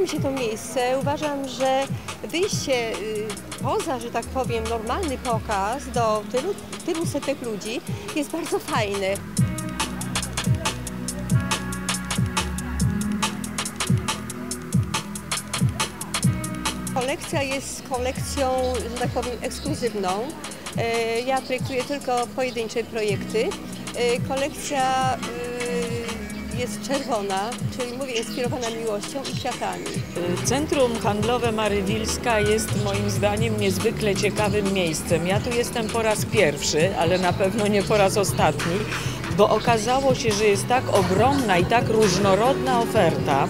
mi się to miejsce. Uważam, że wyjście y, poza, że tak powiem, normalny pokaz do tylu, tylu setek ludzi jest bardzo fajne. Kolekcja jest kolekcją, że tak powiem, ekskluzywną. E, Ja projektuję tylko pojedyncze projekty. E, Kolekcja y, jest czerwona, czyli mówię inspirowana miłością i kwiatami. Centrum Handlowe Marywilska jest moim zdaniem niezwykle ciekawym miejscem. Ja tu jestem po raz pierwszy, ale na pewno nie po raz ostatni, bo okazało się, że jest tak ogromna i tak różnorodna oferta,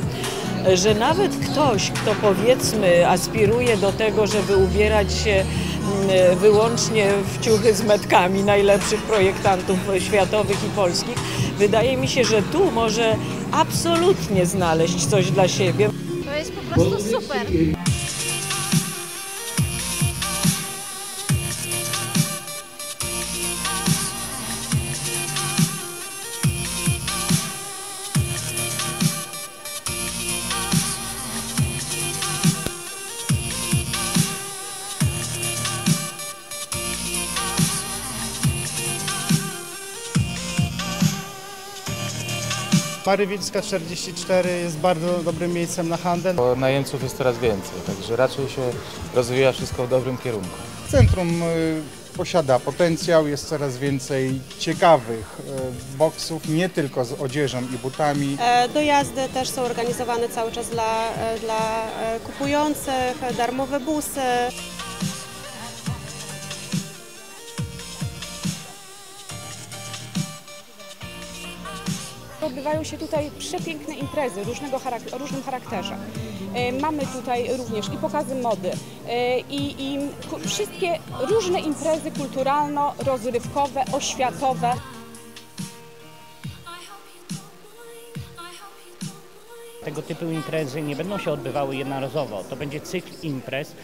że nawet ktoś, kto powiedzmy aspiruje do tego, żeby ubierać się mm, wyłącznie w ciuchy z metkami najlepszych projektantów światowych i polskich, wydaje mi się, że tu może absolutnie znaleźć coś dla siebie. To jest po prostu super. Marywilska 44 jest bardzo dobrym miejscem na handel. Bo najemców jest coraz więcej, także raczej się rozwija wszystko w dobrym kierunku. Centrum y, posiada potencjał, jest coraz więcej ciekawych y, boksów, nie tylko z odzieżą i butami. E, Dojazdy też są organizowane cały czas dla, e, dla e, kupujących, darmowe busy. Odbywają się tutaj przepiękne imprezy różnego charak- o różnym charakterze. E, Mamy tutaj również i pokazy mody, e, i, i wszystkie różne imprezy kulturalno-rozrywkowe, oświatowe. Tego typu imprezy nie będą się odbywały jednorazowo. To będzie cykl imprez, y,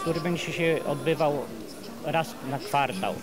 który będzie się odbywał raz na kwartał.